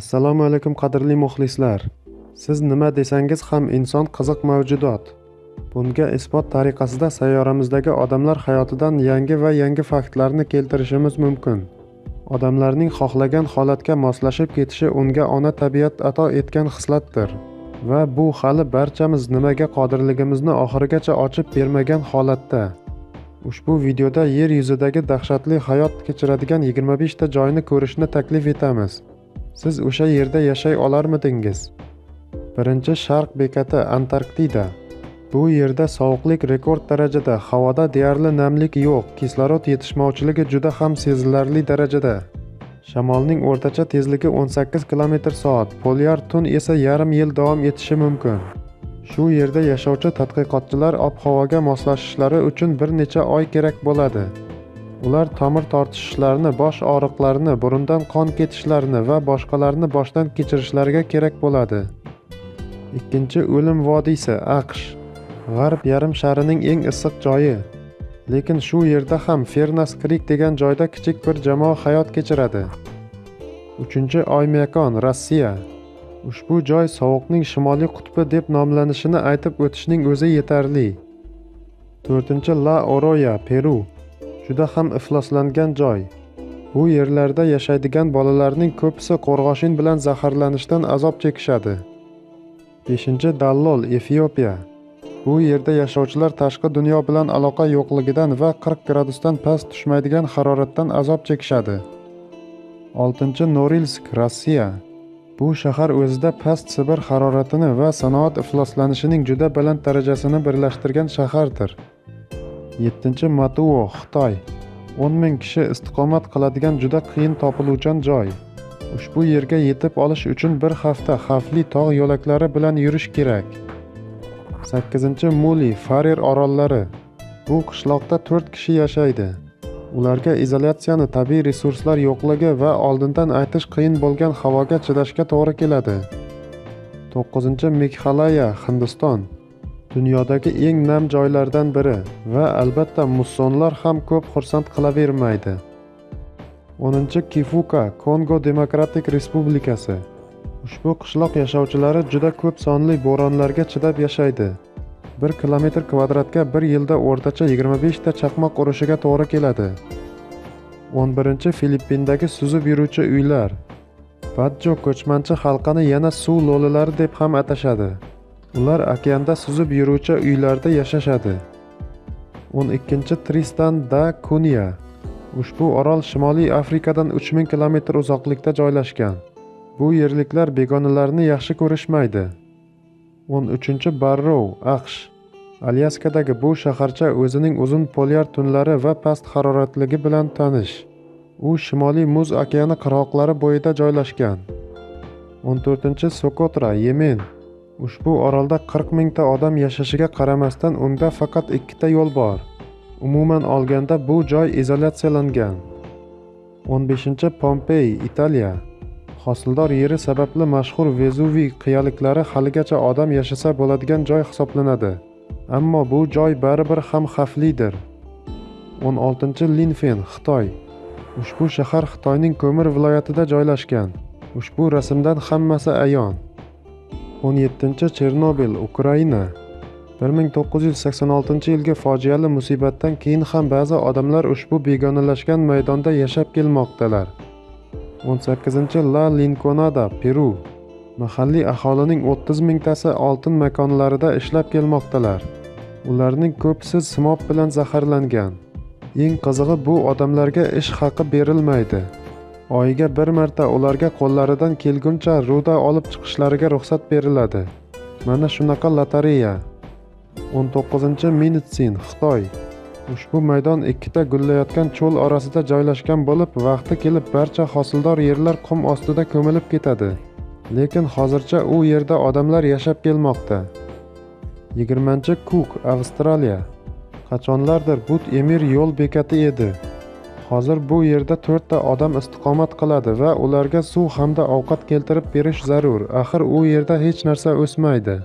assalomu alaykum qadrli muxlislar. Siz nima desangiz ham inson qiziq mavjudot. Bunga isbot tariqasida sayyoramizdagi odamlar hayotidan yangi va yangi faktlarni keltirishimiz mumkin. Odamlarning xohlagan holatga moslashib ketishi unga ona tabiat ato etgan xislatdir. Va bu hali barchamiz nimaga qodirligimizni oxirigacha ochib bermagan holatda. Ushbu videoda yer yuzidagi dahshatli hayot kechiradigan 25 ta joyni ko'rishni taklif etamiz. Siz o'sha yerda yashay olarmidingiz? Birinchi sharq bekati antarktida. Bu yerda sovuqlik rekord darajada havoda deyarli namlik yo'q kislorod yetishmovchiligi juda ham sezilarli darajada. Shamolning o'rtacha tezligi 18 km/soat polyar tun esa yarim yil davom etishi mumkin. Shu yerda yashovchi tadqiqotchilar ob-havoga moslashishlari uchun bir necha oy kerak bo'ladi. Ular tomir tortishishlarni bosh og'riqlarini burundan qon ketishlarini va boshqalarni boshdan kechirishlariga kerak bo'ladi. Ikkinchi o'lim vodiysi aqsh. G'arb yarim sharining eng issiq joyi. Lekin shu yerda ham fernas krik degan joyda kichik bir jamoa hayot kechiradi. Uchinchi oymyakon rossiya. Ushbu joy sovuqning shimoliy qutbi deb nomlanishini aytib o'tishning o'zi yetarli. To'rtinchi la oroya peru. Juda ham ifloslangan joy. Bu yerlarda yashaydigan bolalarning ko'pisi qo'rg'oshin bilan zaharlanishdan azob chekishadi. Beshinchi dallol efiopiya bu yerda yashovchilar tashqi dunyo bilan aloqa yo'qligidan va 40 gradusdan past tushmaydigan haroratdan azob chekishadi. Oltinchi norilsk rossiya. Bu shahar o'zida past sibir haroratini va sanoat ifloslanishining juda baland darajasini birlashtirgan shahardir. Yettinchi matuo xitoy. 10 ming kishi istiqomat qiladigan juda qiyin topiluvchan joy. Ushbu yerga yetib olish uchun bir hafta xavfli tog' yo'laklari bilan yurish kerak. Sakkizinchi muli farer orollari. Bu qishloqda to'rt kishi yashaydi. Ularga izolyatsiyani tabiiy resurslar yo'qligi va oldindan aytish qiyin bo'lgan havoga chidashga to'g'ri keladi. To'qqizinchi mekxalaya hindiston. Dunyodagi eng nam joylardan biri va albatta mussonlar ham ko'p xursand qilavermaydi. O'ninchi kifuka kongo demokratik respublikasi. Ushbu qishloq yashovchilari juda ko'p sonli bo'ronlarga chidab yashaydi. Bir kilometr kvadratga bir yilda o'rtacha 25 ta chaqmoq urishiga to'g'ri keladi. 11 filippindagi suzib yuruvchi uylar. Badjo ko'chmanchi xalqini yana suv lo'lilari deb ham atashadi. Ular okeanda suzib yuruvchi uylarda yashashadi. 12 tristan da Cunha. ushbu orol shimoliy afrikadan 3000 km uzoqlikda joylashgan. Bu yerliklar begonalarni yaxshi ko'rishmaydi. 13 Barrow, aqsh alyaskadagi bu shaharcha o'zining uzun polyar tunlari va past haroratligi bilan tanish. U shimoliy muz okeani qirg'oqlari bo'yida joylashgan. 14 sokotra yemen ushbu orolda 40 mingta odam yashashiga qaramasdan unda faqat ikkita yo'l bor. Umuman olganda bu joy izolyatsiyalangan. 15 pompey italiya. Hosildor yeri sababli mashhur vezuviy qiyaliklari haligacha odam yashasa bo'ladigan joy hisoblanadi. Ammo bu joy baribir ham xavflidir. 16 linfen xitoy. Ushbu shahar xitoyning ko'mir viloyatida joylashgan. Ushbu rasmdan hammasi ayon. 17 chernobil ukraina. 1986 yilgi fojiali musibatdan keyin ham ba'zi odamlar ushbu begonalashgan maydonda yashab kelmoqdalar. 18 la linkonada peru. mahalliy aholining 30 mingtasi oltin makonlarida ishlab kelmoqdalar. ularning ko'pisi simob bilan zaharlangan. eng qizig'i bu odamlarga ish haqi berilmaydi. Oyiga bir marta ularga qo'llaridan kelguncha ruda olib chiqishlariga ruxsat beriladi. Mana shunaqa lotereya. 19 minitsin xitoy. Ushbu maydon ikkita gullayotgan cho'l orasida joylashgan bo'lib vaqti kelib barcha hosildor yerlar qum ostida ko'milib ketadi. Lekin hozircha u yerda odamlar yashab kelmoqda. 20 kuk avstraliya. Qachonlardir but emir yo'l bekati edi. Hozir bu yerda to'rtta odam istiqomat qiladi va ularga suv hamda ovqat keltirib berish zarur. Axir u yerda hech narsa o'smaydi.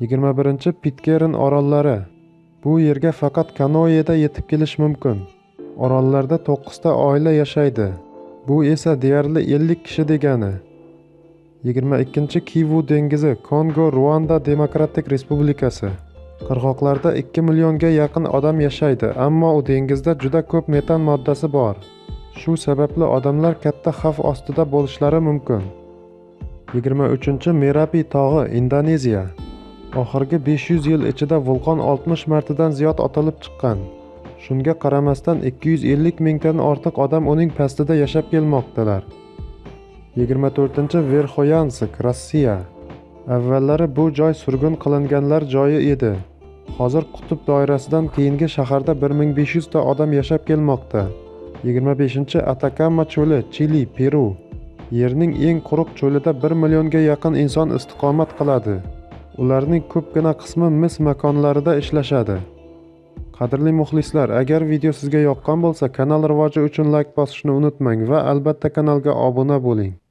21 pitkerin orollari. Bu yerga faqat kanoeda yetib kelish mumkin. Orollarda to'qqizta oila yashaydi. Bu esa deyarli ellik kishi degani. 22 Kivu dengizi, Kongo, Ruanda Demokratik Respublikasi. Qirg'oqlarda 2 millionga yaqin odam yashaydi, ammo u dengizda juda ko'p metan moddasi bor. Shu sababli odamlar katta xavf ostida bo'lishlari mumkin. 23 Merapi tog'i, Indoneziya. Oxirgi 500 yil ichida vulqon 60 martadan ziyod otilib chiqqan. Shunga qaramasdan 250 mingdan ortiq odam uning pastida yashab kelmoqdalar. 24 Verxoyansk, Rossiya. Avvallari bu joy surgun qilinganlar joyi edi. Hozir qutb doirasidan keyingi shaharda 1500 ta odam yashab kelmoqda. 25 Atakama cho'li, Chili, Peru. Yerning eng quruq cho'lida 1 millionga yaqin inson istiqomat qiladi. Ularning ko'pgina qismi mis makonlarida ishlashadi. Qadrli muxlislar, agar video sizga yoqqan bo'lsa, kanal rivoji uchun like bosishni unutmang va albatta kanalga obuna bo'ling.